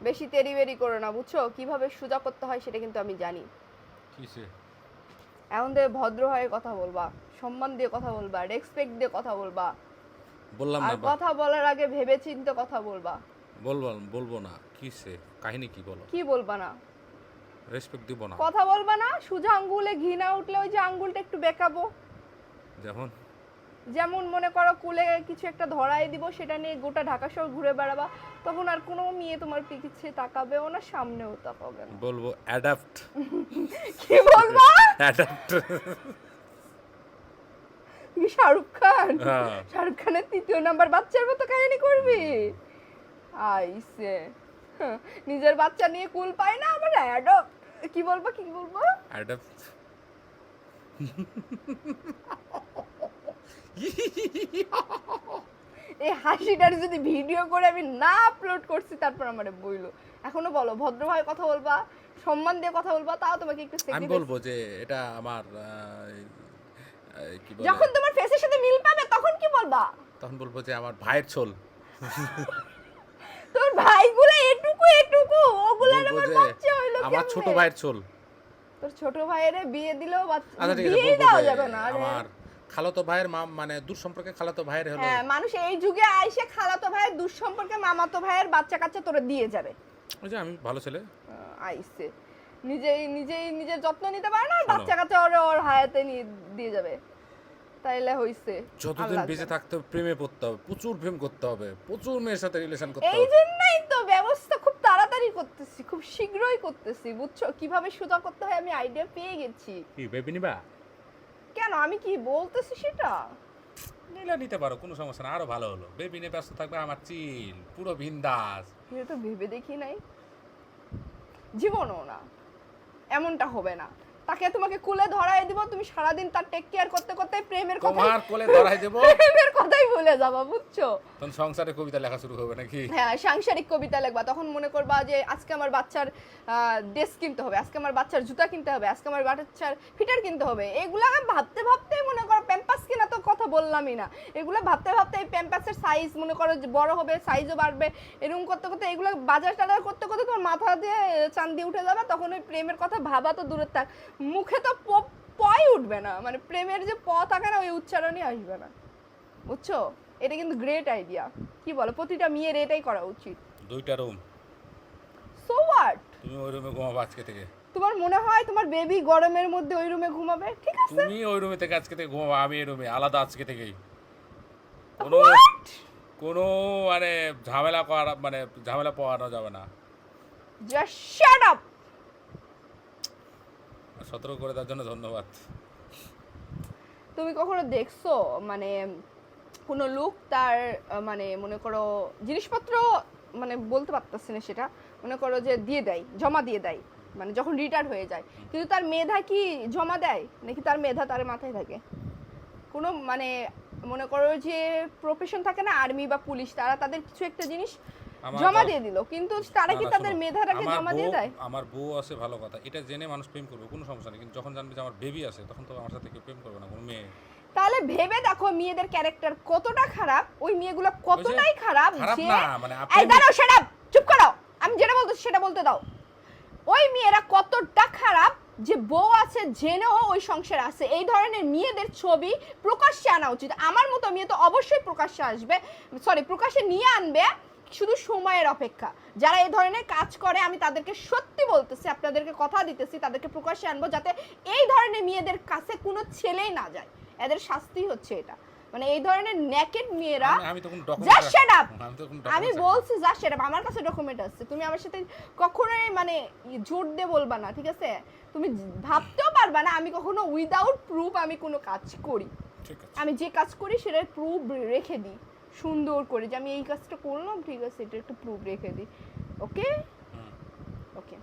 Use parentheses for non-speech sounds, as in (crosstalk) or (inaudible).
বেশি তেরি বেরি করো না বুঝছ? কীভাবে সোজা করতে হয় সেটা কিন্তু আমি জানি। কিসে? এখন থেকে ভদ্র হয়ে কথা বলবা সম্মান দিয়ে কথা বলবা রেসপেক্ট দিয়ে কথা বলবা। বললাম আর না কথা বলার আগে ভেবে চিন্তে কথা বলবা। বলব বলব না কিসে? কাহিনী কি বলো? কি বলবা না? রেসপেক্ট দিব না। কথা বলবা না সোজা আঙ্গুলে ঘি না উঠলে ওই যে আঙ্গুলটা একটু বেঁকাবো। যেমন যেমন মনে করো কুলে কিছু একটা ধরাই দিব সেটা নিয়ে গোটা ঢাকা শহর ঘুরে বেড়াবা তখন আর কোনো মেয়ে তোমার পিছিয়ে তাকাবেও না সামনেও তাকাবে না। বলব অ্যাডাপ্ট (laughs) কি বলব? অ্যাডাপ্ট তুমি শাহরুখ খান? হ্যাঁ। শাহরুখ খানের তৃতীয় নাম্বার বাচ্চার মতো কাহিনী করবি? আইসে। নিজের বাচ্চা নিয়ে কুল পায় না আবার অ্যাডপ্ট কি বলব কি বলব? অ্যাডাপ্ট (laughs) এই হাসিটার যদি ভিডিও করে আমি না আপলোড করছি তারপর আমারে বইলো। এখনও বলো ভদ্রভাবে কথা বলবা সম্মান দিয়ে কথা বলবা তাও তোমাকে একটু আমি বলব যে এটা আমার কি বলে? যখন তোমার ফেসের সাথে মিল পাবে তখন কি বলবা? তখন বলব যে আমার ভাইয়ের ছোল। তোর ভাইগুলো এটুকু এটুকু বলব আমার বাচ্চা হইল আমার ছোট ভাইয়ের ছোল। তোর ছোট ভাইয়েরে বিয়ে দিলেও বাচ্চা আচ্ছা বলব দেওয়া যাবে না আরে। আমার খালাতো ভাইয়ের মা মানে দূর সম্পর্কে খালাতো ভাইয়ের হলো হ্যাঁ মানুষ এই যুগে আইসে খালাতো ভাইয়ের দুঃসম্পর্কে মামাতো ভাইয়ের বাচ্চা কাচ্চা তোরে দিয়ে যাবে। ওই যে আমি ভালো ছেলে। আইসে। নিজেই নিজেই নিজের যত্ন নিতে পারে না বাচ্চা কাচ্চা ওর ওর হায়াতে নিয়ে দিয়ে যাবে। তাইলে হইছে। যতদিন বেঁচে থাকতে প্রেমে পড়তে হবে প্রচুর প্রেম করতে হবে প্রচুর মেয়ের সাথে রিলেশন করতে হবে। এই জন্যই তো ব্যবস্থা খুব তাড়াতাড়ি করতেছি খুব শীঘ্রই করতেছি বুঝছ? কীভাবে সোজা করতে হয় আমি আইডিয়া পেয়ে গেছি। কি বেবি নিবা? কেন? আমি কি বলতেছি সেটা? নিলে নিতে পারো কোনো সমস্যা না। আরও ভালো হলো। বেবি নিয়ে ব্যস্ত থাকবে আমার চিল পুরো বিন্দাস। এটা তো ভেবে দেখি নাই। জীবনও না। এমনটা হবে না। তাকে তোমাকে কুলে ধরাই দিব তুমি সারাদিন তার টেক কেয়ার করতে করতে প্রেমের কথা তোমার কোলে ধরাই দেবো? (laughs) প্রেমের কথাই ভুলে যাবা বুঝছ? তখন সংসারে কবিতা লেখা শুরু হবে নাকি? হ্যাঁ সাংসারিক কবিতা লিখবা। তখন মনে করবা যে আজকে আমার বাচ্চার ড্রেস কিনতে হবে আজকে আমার বাচ্চার জুতা কিনতে হবে আজকে আমার বাচ্চার ফিটার কিনতে হবে। এগুলা আমি ভাবতে ভাবতেই মনে করো প্যাম্পাস কিনা তো কথা বললামই না। এগুলো ভাবতে ভাবতে এই প্যাম্পাসের সাইজ মনে করো যে বড় হবে সাইজও বাড়বে। এরকম করতে করতে এগুলো বাজার টাজার করতে করতে তোমার মাথা দিয়ে চান্দি উঠে যাবে তখন ওই প্রেমের কথা ভাবা তো দূরের থাক। মুখে তো প- পয় উঠবে না। মানে প্রেমের যে প থাকে না ওই উচ্চারণই আসবে না। বুঝছ? এটা কিন্তু গ্রেট আইডিয়া কি বলো? প্রতিটা মেয়ের এটাই করা উচিত। দুইটা রুম সো হোয়াট তুমি ওই রুমে ঘুমাবো আজকে থেকে। তোমার মনে হয় তোমার বেবি গরমের মধ্যে ওই রুমে ঘুমাবে? ঠিক আছে। তুমি ওই রুমে থেকে আজকে থেকে ঘুমাবো আমি এই রুমে আলাদা আজকে থেকেই। কোনো কোনো মানে ঝামেলা করা মানে ঝামেলা পাওয়ানো যাবে না। জাস্ট শাট আপ সতর্ক করে দেওয়ার জন্য ধন্যবাদ। তুমি কখনো দেখছ মানে কোনো লোক তার মানে মনে করো, জিনিসপত্র মানে বলতে পারতেছি না সেটা, মনে করো যে দিয়ে দেয়, জমা দিয়ে দেয় মানে যখন রিটায়ার হয়ে যায়, কিন্তু তার মেধা কি জমা দেয়? নাকি তার মেধা তার মাথায় থাকে? কোনো মানে মনে করো যে প্রফেশন থাকে না আর্মি বা পুলিশ তারা তাদের কিছু একটা জিনিস জমা দিয়ে দিল কিন্তু তারা কি তাদের মেধাটাকে জমা দিয়ে দেয়? আমার বউ আছে ভালো কথা এটা জেনে মানুষ প্রেম করবে কোনো সমস্যা নেই কিন্তু যখন জানবে যে আমার বেবি আছে তখন তো আমার সাথে কেউ প্রেম করবে না কোনো মেয়ে। তাহলে ভেবে দেখো মেয়েদের ক্যারেক্টার কতটা খারাপ ওই মেয়েগুলো কতটাই খারাপ খারাপ যে না মানে এই দাঁড়াও সেটা চুপ করো আমি যেটা বলতেছি সেটা বলতে দাও। ওই মেয়েরা কতটা খারাপ যে বউ আছে জেনেও ওই সংসার আছে এই ধরনের মেয়েদের ছবি প্রকাশ্যে আনা উচিত। আমার মতো মেয়ে তো অবশ্যই প্রকাশ্যে আসবে সরি প্রকাশ্যে নিয়ে আনবে শুধু সময়ের অপেক্ষা। যারা এই ধরনের কাজ করে আমি তাদেরকে সত্যি বলতেছি আপনাদেরকে কথা দিতেছি তাদেরকে প্রকাশ্যে আনব যাতে এই ধরনের মেয়েদের কাছে কোনো ছেলেই না যায়। এদের শাস্তি হচ্ছে এটা। মানে এই ধরনের নেকেড মেয়েরা আমি- আমি বলছি যা সেটা আমার কাছে ডকুমেন্ট আছে। তুমি আমার সাথে কখনোই মানে জোর দিয়ে বলবা না ঠিক আছে? তুমি ভাবতেও পারবা না আমি কখনো উইদাউট প্রুফ আমি কোনো কাজ করি। আমি যে কাজ করি সেটার প্রুফ রেখে দিই। সুন্দর করে যে আমি এই কাজটা করলাম ঠিক আছে এটা একটু প্রুফ রেখে দিই। ওকে। ওকে